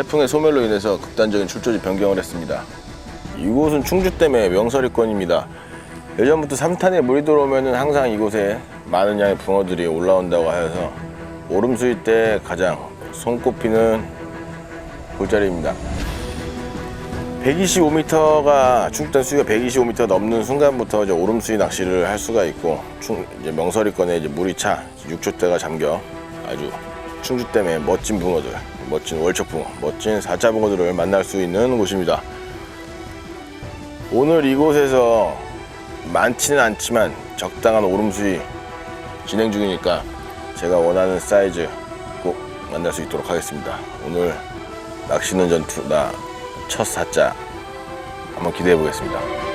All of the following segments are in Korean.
태풍의 소멸로 인해서 극단적인 출조지 변경을 했습니다. 이곳은 충주댐의 명설이권입니다. 예전부터 삼탄에 물이 들어오면 항상 이곳에 많은 양의 붕어들이 올라온다고 하여서 오름수위 때 가장 손꼽히는 골자리입니다. 125m가 충주댐 수위가 125m 넘는 순간부터 이제 오름수위 낚시를 할 수가 있고 충, 이제 명설이권에 이제 물이 차 6초대가 잠겨 아주 충주댐의 멋진 붕어들, 멋진 월척붕어, 멋진 사자 붕어들을 만날 수 있는 곳입니다. 오늘 이곳에서 많지는 않지만 적당한 오름수위 진행 중이니까 제가 원하는 사이즈 꼭 만날 수 있도록 하겠습니다. 오늘 낚시는 전투 나 첫 사자 한번 기대해 보겠습니다.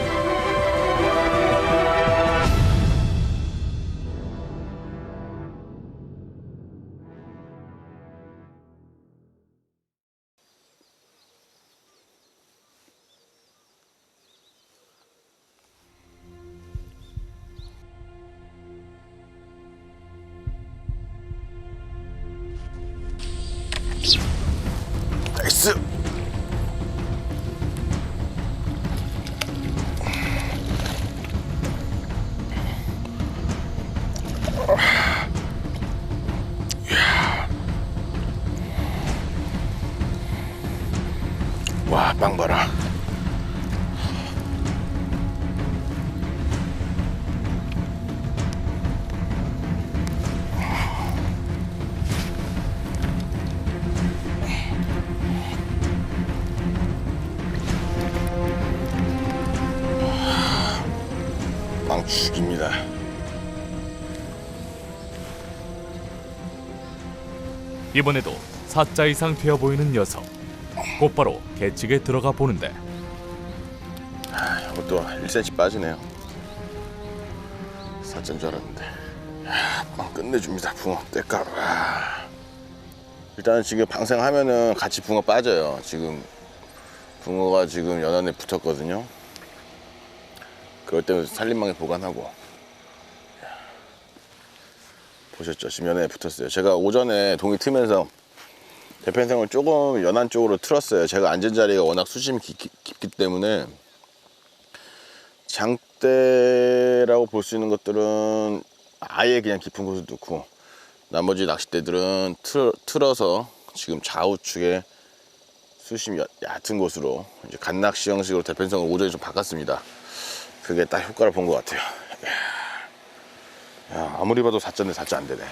나이스! 와, 빵 봐라. 죽입니다. 이번에도 사자 이상 되어 보이는 녀석 곧바로 개측에 들어가 보는데 이것도 1cm 빠지네요. 사자인 줄 알았는데. 야, 빵 끝내줍니다. 붕어 때깔. 와. 일단 지금 방생하면은 같이 붕어 빠져요. 지금 붕어가 지금 연안에 붙었거든요. 그럴 때는 살림망에 보관하고. 야. 보셨죠? 연안에 붙었어요. 제가 오전에 동이 트면서 대편성을 조금 연안 쪽으로 틀었어요. 제가 앉은 자리가 워낙 수심이 깊, 깊기 때문에 장대라고 볼 수 있는 것들은 아예 그냥 깊은 곳에 놓고 나머지 낚싯대들은 틀, 틀어서 지금 좌우측에 수심이 얕- 얕은 곳으로 이제 갓낚시 형식으로 대편성을 오전에 좀 바꿨습니다. 그게 딱 효과를 본 것 같아요. 야, 아무리 봐도 4자인데 4자 안 되네.